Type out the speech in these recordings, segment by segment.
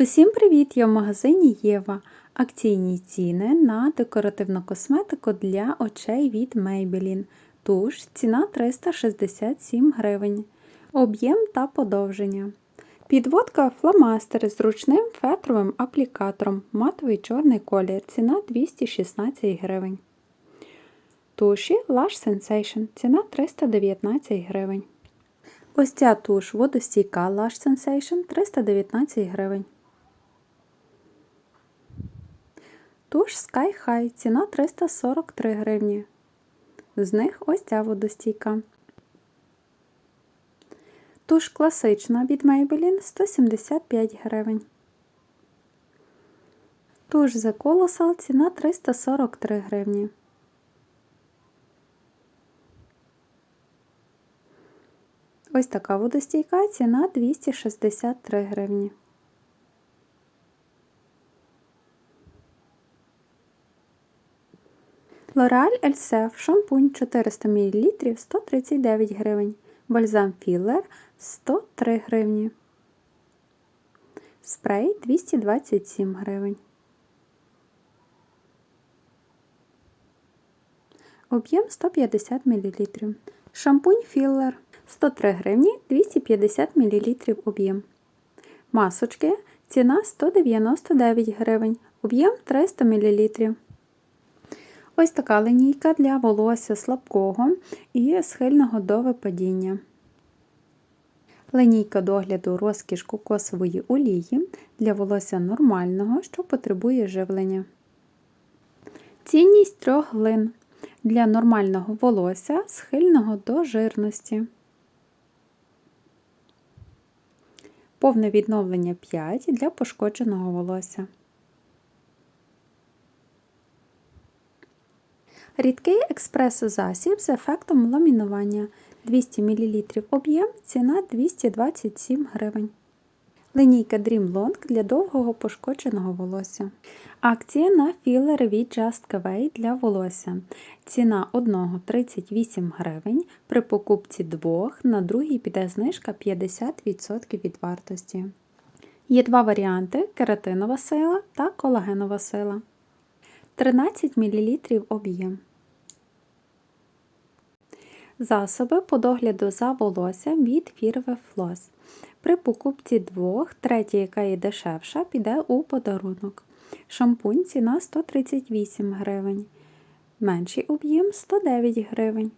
Усім привіт! Я в магазині Єва. Акційні ціни на декоративну косметику для очей від Maybelline. Туш ціна 367 гривень. Об'єм та подовження. Підводка фломастер з ручним фетровим аплікатором. Матовий чорний колір. Ціна 216 гривень. Туші Lush Sensation. Ціна 319 гривень. Ось ця туш водостійка Lush Sensation 319 гривень. Туш Sky High, ціна 343 гривні. З них ось ця водостійка. Туш класична від Maybelline 175 гривень. Туш The Colossal ціна 343 гривні. Ось така водостійка ціна 263 гривні. L'Oreal Elsef шампунь 400 мл 139 гривень. Бальзам філер 103 гривні. Спрей 227 гривень. Об'єм 150 мл. Шампунь філер 103 гривні 250 мл об'єм. Масочки ціна 199 гривень. Об'єм 300 мл. Ось така линійка для волосся слабкого і схильного до випадіння. Линійка догляду розкіш кокосової олії для волосся нормального, що потребує живлення. Цінність трьох глин для нормального волосся, схильного до жирності. Повне відновлення 5 для пошкодженого волосся. Рідкий експрес-засіб з ефектом ламінування 200 мл об'єм, ціна 227 гривень. Лінійка Dream Long для довгого пошкодженого волосся. Акція на філери від Just Cavay для волосся. Ціна одного 38 гривень. При покупці двох на другий піде знижка 50% від вартості. Є два варіанти: кератинова сила та колагенова сила. 13 мл об'єм. Засоби по догляду за волоссям від Firve Floss. При покупці двох, третя, яка є дешевша, піде у подарунок. Шампунь ціна 138 гривень. Менший об'єм 109 гривень.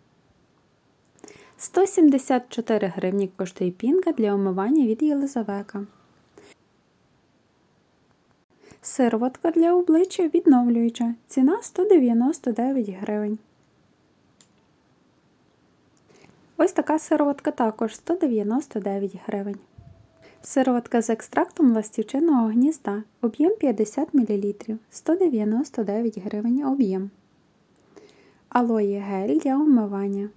174 гривні коштує пінка для омивання від Єлизавека. Сироватка для обличчя відновлююча. Ціна 199 гривень. Ось така сироватка також 199 гривень. Сироватка з екстрактом ластівчиного гнізда. Об'єм 50 мл 199 гривень об'єм. Алоє гель для умивання.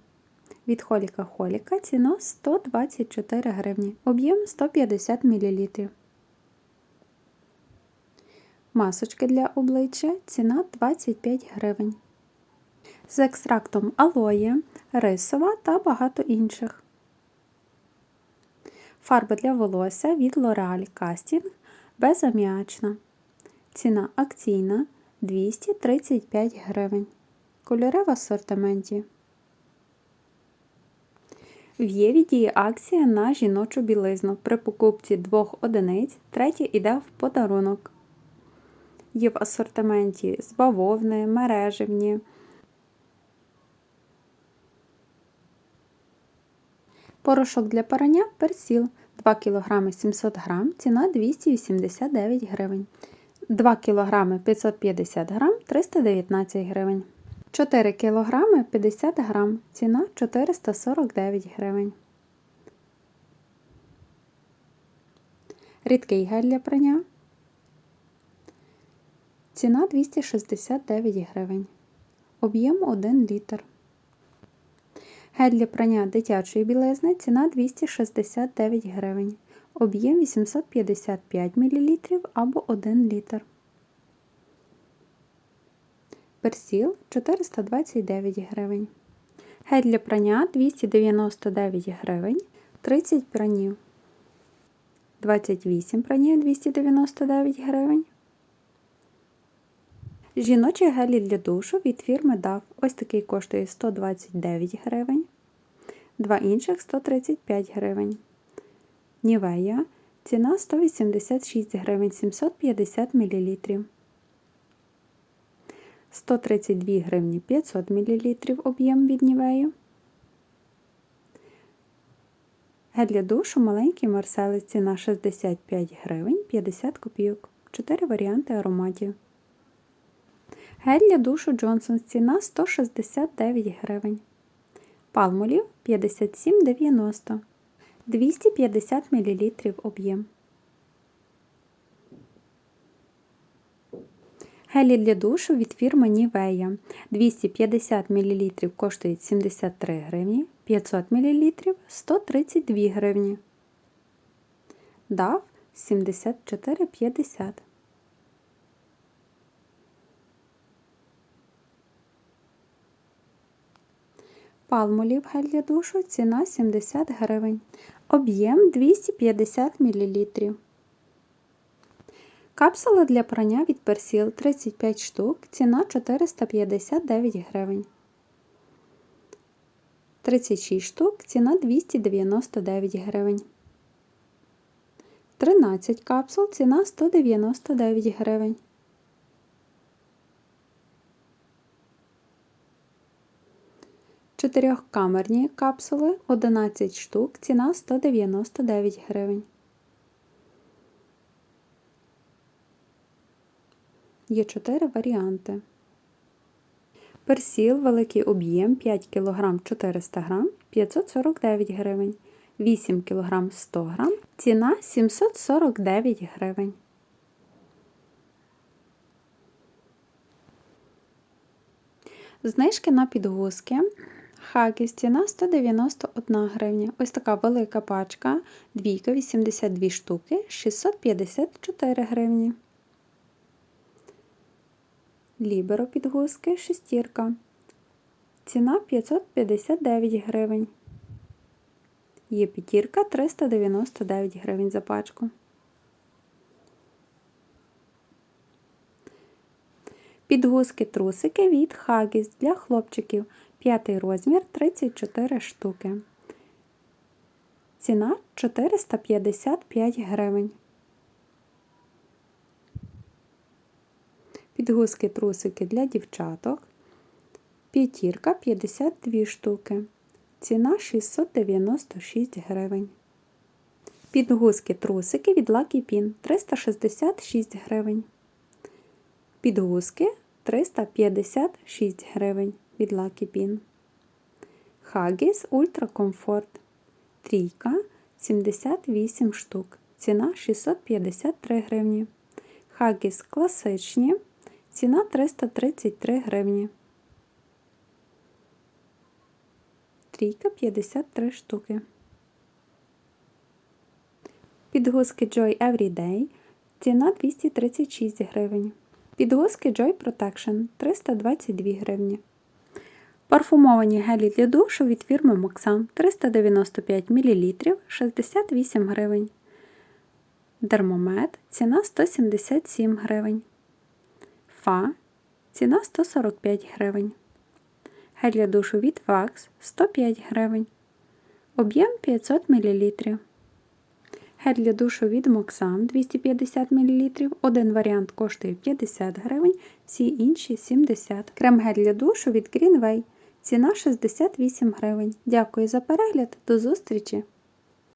Від холіка холіка ціна 124 гривні. Об'єм 150 мл. Масочки для обличчя ціна 25 гривень. З екстрактом алоє, рисова та багато інших. Фарба для волосся від L'Oreal Casting безаміачна. Ціна акційна 235 гривень. Кольори в асортименті. В Єві діє акція на жіночу білизну. При покупці двох одиниць третя йде в подарунок. Є в асортименті з бавовни, мережевні. Порошок для парання персіл 2 кг 700 г, ціна 289 гривень. 2 кг 550 г 319 гривень. 4 кг 50 г, ціна 449 гривень. Рідкий гель для прання. Ціна 269 гривень. Об'єм 1 літр. Гель для прання дитячої білизни ціна 269 гривень. Об'єм 855 мл або 1 літр. Персіл 429 гривень. Гель для прання 299 гривень 30 пранів. 28 пранів 299 гривень. Жіночі гелі для душу від фірми DAV. Ось такий коштує 129 гривень. Два інших 135 гривень. Нівея. Ціна 186 гривень 750 мл. 132 гривні 500 мл об'єм від Нівеї. Гель для душу маленький марселець ціна 65 гривень 50 копійок. 4 варіанти ароматів. Гель для душу Джонсон ціна 169 гривень. Палмолів 57,90 250 мл об'єм. Гелі для душу від фірми Нівея 250 мл коштують 73 гривні, 500 мл 132 гривні. DAV 74,50 Палмолів гель для душу ціна 70 гривень. Об'єм 250 мл. Капсула для прання від персіл 35 штук, ціна 459 гривень. 36 штук, ціна 299 гривень. 13 капсул, ціна 199 гривень. Чотирьохкамерні капсули 11 штук, ціна 199 гривень. Є 4 варіанти. Персіл великий об'єм 5 кг 400 г 549 гривень. 8 кг 100 г ціна 749 гривень. Знижки на підгузки. Хагіс ціна 191 гривня. Ось така велика пачка, двійка 82 штуки, 654 гривні. Ліберо підгузки шестірка. Ціна 559 гривень. Є п'ятірка 399 гривень за пачку. Підгузки трусики від Хагіс для хлопчиків. П'ятий розмір 34 штуки. Ціна 455 гривень. Підгузки трусики для дівчаток. П'ятірка 52 штуки. Ціна 696 гривень. Підгузки трусики від Lucky Pin 366 гривень. Підгузки 356 гривень від Lucky Pin. Huggies Ultra Comfort. Трійка 78 штук. Ціна 653 гривні. Huggies класичні. Ціна 333 гривні. Трійка 53 штуки. Підгузки Joy Everyday. Ціна 236 гривень. Підгузки Joy Protection 322 гривні. Парфумовані гелі для душу від фірми Moxam 395 мл 68 гривень. Дермомет ціна 177 гривень. Фа ціна 145 гривень. Гель для душу від Wax 105 гривень. Об'єм 500 мл. Гель для душу від Moxam 250 мл. Один варіант коштує 50 гривень, всі інші 70 Крем гель для душу від Greenway. Ціна 68 гривень. Дякую за перегляд. До зустрічі!